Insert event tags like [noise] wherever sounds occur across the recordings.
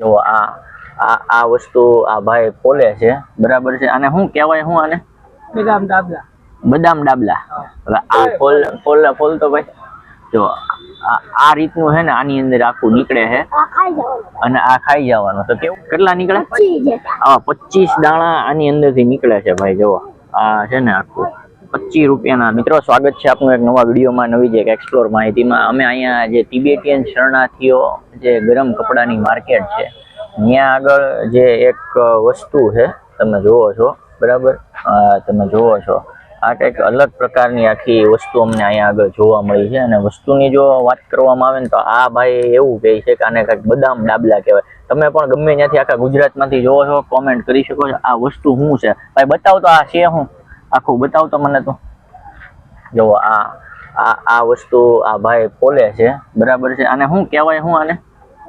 જો આ આ આ વસ્તુ આ ભાઈ ફોલે છે બરાબર છે. અને શું કહેવાય શું આને? બદામ ડાબલા. બદામ ડાબલા. આ ફોલ ફોલ ફોલ તો ભાઈ જો આ રીતનું છે ને આની અંદર આખું નીકળે છે. અને આ ખાઈ જવાનું. તો કેવું? કેટલા નીકળે? આવા પચીસ દાણા આની અંદરથી નીકળે છે ભાઈ જુઓ. આ છે ને આખું. પચીસ રૂપિયાના. મિત્રો, સ્વાગત છે આપનું એક નવા વિડીયોમાં, નવી જે એક એક્સપ્લોર માહિતીમાં. અમે અહીંયા જે તિબેટિયન શરણાર્થીઓ જે ગરમ કપડાની માર્કેટ છે, ત્યાં આગળ જે એક વસ્તુ છે, તમે જુઓ છો, બરાબર? તમે જુઓ છો. આ કંઈક અલગ પ્રકારની આખી વસ્તુ અમને અહીંયા આગળ જોવા મળી છે. અને વસ્તુની જો વાત કરવામાં આવે ને તો આ ભાઈ એવું કહે છે કે આને કંઈક બદામ ડાબલા કહેવાય. તમે પણ ગમે ત્યાંથી આખા ગુજરાતમાંથી જોવો છો કોમેન્ટ કરી શકો છો આ વસ્તુ શું છે? ભાઈ બતાવ તો આ છે શું આખું બતાવ તો મને તો. જો આ આ આ વસ્તુ આ ભાઈ પોલે છે બરાબર છે. અને શું કહેવાય શું આને?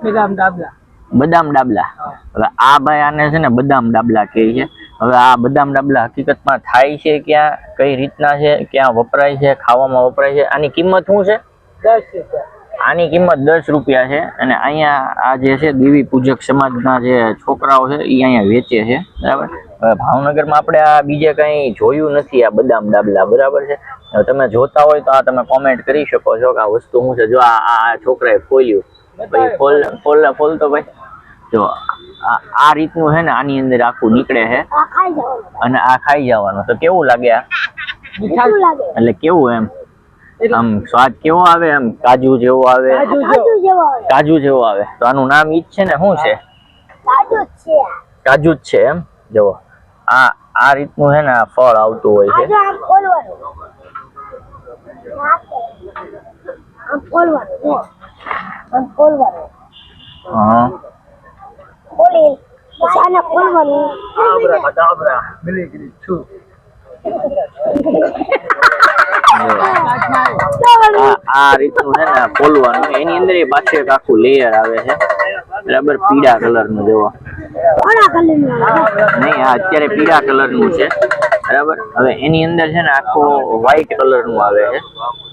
બદામ ડાબલા. બદામ ડાબલા. હવે આ ભાઈ આને છે ને બદામ ડાબલા કહે છે. હવે આ બદામ ડાબલા હકીકતમાં થાય છે ક્યાં કઈ રીતના છે ક્યાં વપરાય છે ખાવામાં વપરાય છે આની કિંમત શું છે? દસ રૂપિયા. આની કિંમત દસ રૂપિયા છે અને અહીંયા આ જે છે દેવી પૂજક સમાજના જે છોકરાઓ છે એ અહીંયા વેચે છે. બરાબર? હવે ભાવનગરમાં આપણે આ બીજે કંઈ જોયું નથી આ બદામ ડાબલા બરાબર છે? તમે જોતા હોય તો આ તમે કોમેન્ટ કરી શકો છો કે આ વસ્તુ શું છે? જો આ આ આ છોકરાએ ખોલ્યું. ભાઈ ફોલ ફોલ ફોલ તો ભાઈ. જો આ આ રીતનું છે ને આની અંદર આખું નીકળે છે. અને આ ખાઈ જવાનું. તો કેવું લાગે આ? એટલે કેવું એમ? આમ સ્વાદ કેવો આવે? એમ કાજુ જેવો આવે? કાજુ જેવો. આવે. તો આનું નામ ઈ જ છે ને? શું છે? કાજુ જ છે. એમ? જુઓ. આ આ રીતનું છે ને આ ફળ આવતું હોય છે. હા. આ [laughs] આ રીતનું છે ને ફોલવાનું એની અંદર એ પાછું એક આખું લેયર આવે છે. બરાબર પીળા કલરનું નહીં, આ અત્યારે પીળા કલર છે. બરાબર? હવે એની અંદર છે ને આખું વ્હાઈટ કલર આવે છે.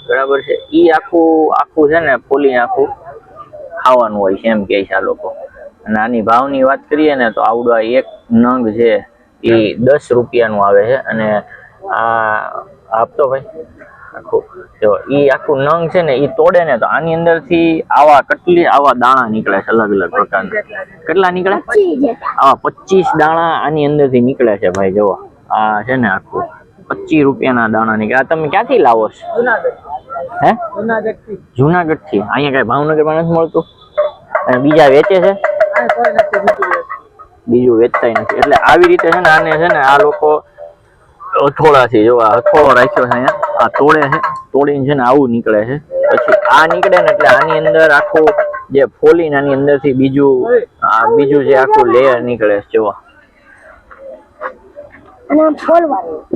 બરાબર છે? ઈ આખું આખું છે ને ફોલી આખું ખાવાનું હોય છે, એમ કે છે આ લોકો. અને આની ભાવની વાત કરીએ ને તો આવડો એક નંગ છે એ દસ રૂપિયાનું આવે છે. અને આ આપતો ભાઈ આખું. જો એ આખું નંગ છે ને એ તોડે ને તો આની અંદરથી આવા કેટલી આવા દાણા નીકળે છે અલગ અલગ પ્રકારના. કેટલા નીકળે? આવા પચીસ દાણા આની અંદરથી નીકળે છે ભાઈ જુઓ. આ છે ને આખું. પચીસ રૂપિયાના દાણા નીકળે. આ તમે ક્યાંથી લાવો છો? હે? જુનાગઢથી થી અહીંયા કઈ ભાવનગરમાં નથી મળતું? અને બીજા વેચે છે? બીજું વેચતા નથી. એટલે આવી રીતે છે ને આને છે ને આ લોકો હથોડાથી જો આ થોડો રાખ્યો છે અહીંયા. આ તોડે છે તોડીને છે ને આવું નીકળે છે. પછી આ નીકળે ને એટલે આની અંદર આખું જે ફોલીને આની અંદરથી બીજું આ બીજું જે આખું લેયર નીકળે છે જોવા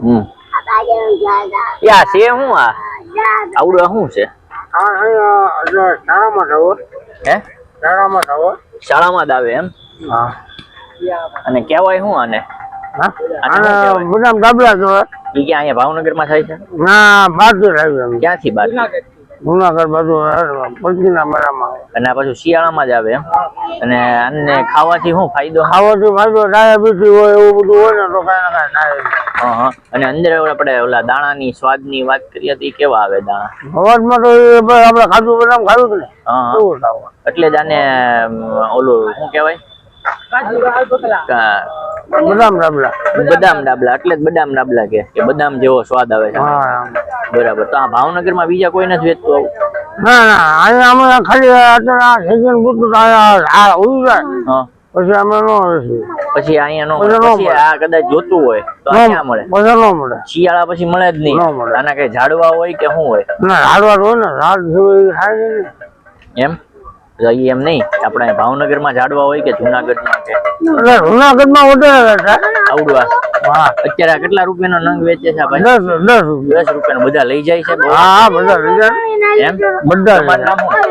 હમ. યા છે હું આ? આવડું શું છે? શાળામાં હે? શાળામાં શાળામાં જ આવે એમ? હા. અને કહેવાય શું આને? બદામ ડાબલા તો ઈ ક્યાં અહીંયા ભાવનગરમાં થાય છે? ના બાજુ ક્યાંથી જુનાગઢ બાજુ પંચીના મેળામાં. અને આ પાછું શિયાળામાં જ આવે અને આને ખાવાથી શું ફાયદો? ખાવાથી ડાયાબિટીસ હોય એવું બધું હોય ને તો કાંઈ ના કાંઈ થાય. હા, હા. અને અંદર આપણે ઓલા દાણાની સ્વાદની વાત કરીએ તો કેવા આવે દાણા? અવાજમાં તો આપણે ખાધું બદામ ખાધું ને. એટલે જ આને ઓલું શું કહેવાય? કા- બદામ ડાબલા બદામ ડાબલા એટલે જ બદામ ડાબલા કે બદામ જેવો સ્વાદ આવે છે. બરાબર તો આ ભાવનગરમાં બીજા કોઈ નથી વેચતું આવું? ના ના અહીંયા અમે ખાલી અત્યારે પૂરતું આ ઉડી જાય પછી અમે ન પછી અહીંયા નો પછી નો પછી મળે. આ કદાચ જોતું હોય તો આ મળે? પછી ન મળે. શિયાળા પછી મળે જ નહીં. મળે. આના કઈ ઝાડવા હોય કે શું હોય? ના હાડવા હોય ને ને એમ? ઈ એમ નહીં. આપણે ભાવનગરમાં ઝાડવા હોય કે જુનાગઢમાં કે જુનાગઢમાં વધારે હા. અત્યારે આ કેટલા રૂપિયાનો નંગ વેચે છે ભાઈ? દસ દસ રૂપિયા. દસ રૂપિયાનો બધા લઈ જાય છે? હા બધા એમ? બધા તમારું નામ શું?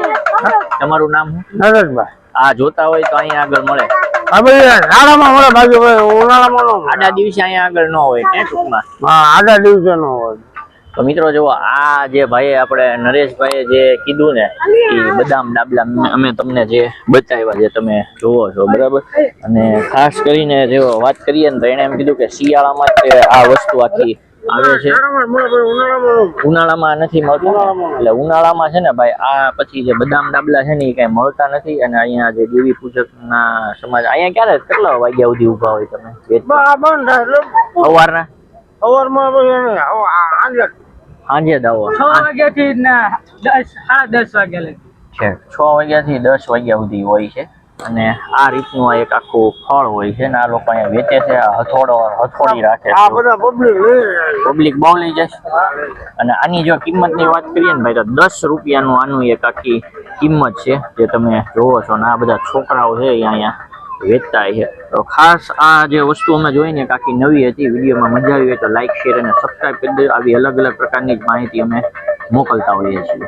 તમારું નામ શું? નરેશભાઈ. આ જોતા હોય તો અહીંયા આગળ મળે. ભાઈ મળે બાજુ ઉનાળામાં આડા દિવસે અહીંયા આગળ ન હોય ટૂંકમાં? હા આડા દિવસે ન હોય. તો મિત્રો જો આ જે ભાઈએ આપણે નરેશભાઈએ જે કીધું ને એ બદામ ડાબલા અમે- તમને જે બતાવ્યા જે તમે જોવો છો બરાબર? અને ખાસ કરીને જો વાત કરીએ ને તો એણે એમ કીધું કે શિયાળામાં જ આ વસ્તુ આખી આવે છે. ઉનાળામાં નથી મળતું. એટલે ઉનાળામાં છે ને ભાઈ આ પછી જે બદામ ડાબલા છે ને એ કાંઈ મળતા નથી. અને અહીંયા જે દેવી પૂજકના સમાજ અહીંયા ક્યારે કેટલા વાગ્યા સુધી ઊભા હોય તમે? સવારના? સવારમાં સાંજે દાવો છ વાગ્યા થી દસ સાડા દસ વાગ્યા લગી. છે. છ વાગ્યા થી દસ વાગ્યા સુધી હોય છે. અને આ રીતનું આ એક આખું ફળ હોય છે ને આ લોકો અહીંયા વેચે છે આ હથોડો હથોડી રાખે આ છે બધા પબ્લિક લઈ જાય પબ્લિક બહુ લઈ જશે અને આની જો કિંમતની વાત કરીએ ને ભાઈ તો દસ રૂપિયાનું આનું એક આખી કિંમત છે જે તમે જોવો છો ને આ બધા છોકરાઓ છે અહીંયા અહીંયા. વેચતા છે. તો ખાસ આ જે વસ્તુ અમે જોઈને આખી નવી હતી, વિડીયોમાં મજા આવી હોય તો લાઈક શેર અને સબસ્ક્રાઈબ કરી દો આવી અલગ અલગ પ્રકારની જ માહિતી અમે મોકલતા હોઈએ છીએ.